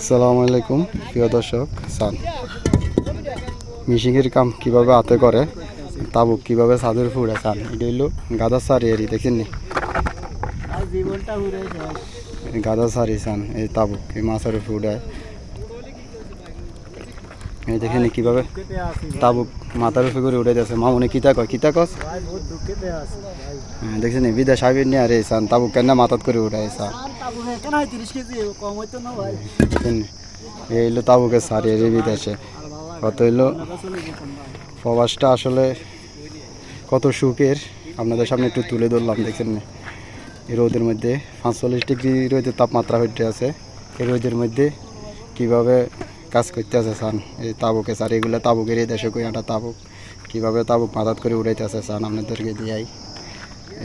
আসসালামু আলাইকুম প্রিয় দর্শক সান। মিশিংয়ের কাম কীভাবে হাতে করে তাবু কীভাবে সাদুর ফুড়ে সান? এটা হইল গাদা সারি এরি দেখছেন নি? গাদা সারি সান এই তাবুক এই মাছের ফুড়ায় এই দেখেন কীভাবে তাবুক মাথার উপরে করে উঠে যাচ্ছে মামুনি কিতা কয়? কিতা কস? হ্যাঁ, দেখছেন নি বিদেশ আবির নিয়ে আর চান তাবুক কেন মাথাত করে উঠায় চান আর তাবু কেন হয় তিরিশ কেজি কম হইতো না ভাই দেখছেন নি? এই হইল তাবুকের সারি এরি বিদেশে। কত হইল? প্রবাসটা আসলে কত সুখের। আপনাদের সামনে একটু তুলে ধরলাম দেখছেন রোদের মধ্যে পাঁচচল্লিশ ডিগ্রি রোদের তাপমাত্রা হইতে আছে। এই রোদের মধ্যে কীভাবে কাজ করতে আছে সান এই তাবুকে, স্যার, এগুলো তাবুকের এই দেশে কই একটা তাবুক? কীভাবে তাবুক মাথাত করে উড়াইতে আছে সান আপনাদেরকে দিয়াই।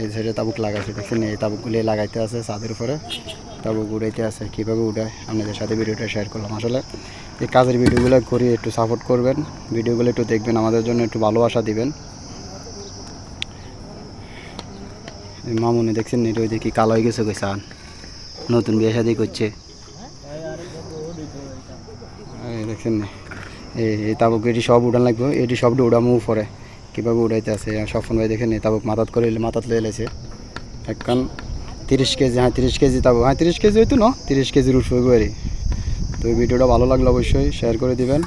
এই সাইডে তাবুক লাগাইছে, দেখছেন? এই তাবুকগুলি লাগাইতে আছে ছাদের উপরে। তাবুক উড়াইতে আছে, কীভাবে উড়ায়? আপনাদের সাথে ভিডিওটা শেয়ার করলাম। আসলে এই কাজের ভিডিওগুলো করি, একটু সাপোর্ট করবেন। ভিডিওগুলো একটু দেখবেন, আমাদের জন্য একটু ভালোবাসা দিবেন। মামুনি, দেখছেন? নি ওই দেখি কালো হয়ে গেছে কই সান নতুন বিয়ে শাদি করছে ভাই আর বহুত হইতো এটা এই দেখছেন এই তাবুক, এটি সব উড়ান লাগবে, এটি সব উড়ামু পরে কীভাবে উড়াইতে আছে সফন ভাই দেখেন তাবুক মাথাত করে মাথাত লয়ে এলেছে একখান তিরিশ কেজি হ্যাঁ তিরিশ কেজি তাবুক হ্যাঁ তিরিশ কেজি হইতো না, তিরিশ কেজির উঠবে আর তো এই ভিডিওটা ভালো লাগলে অবশ্যই শেয়ার করে দিবেন।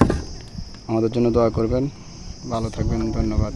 আমাদের জন্য দোয়া করবেন। ভালো থাকবেন, ধন্যবাদ।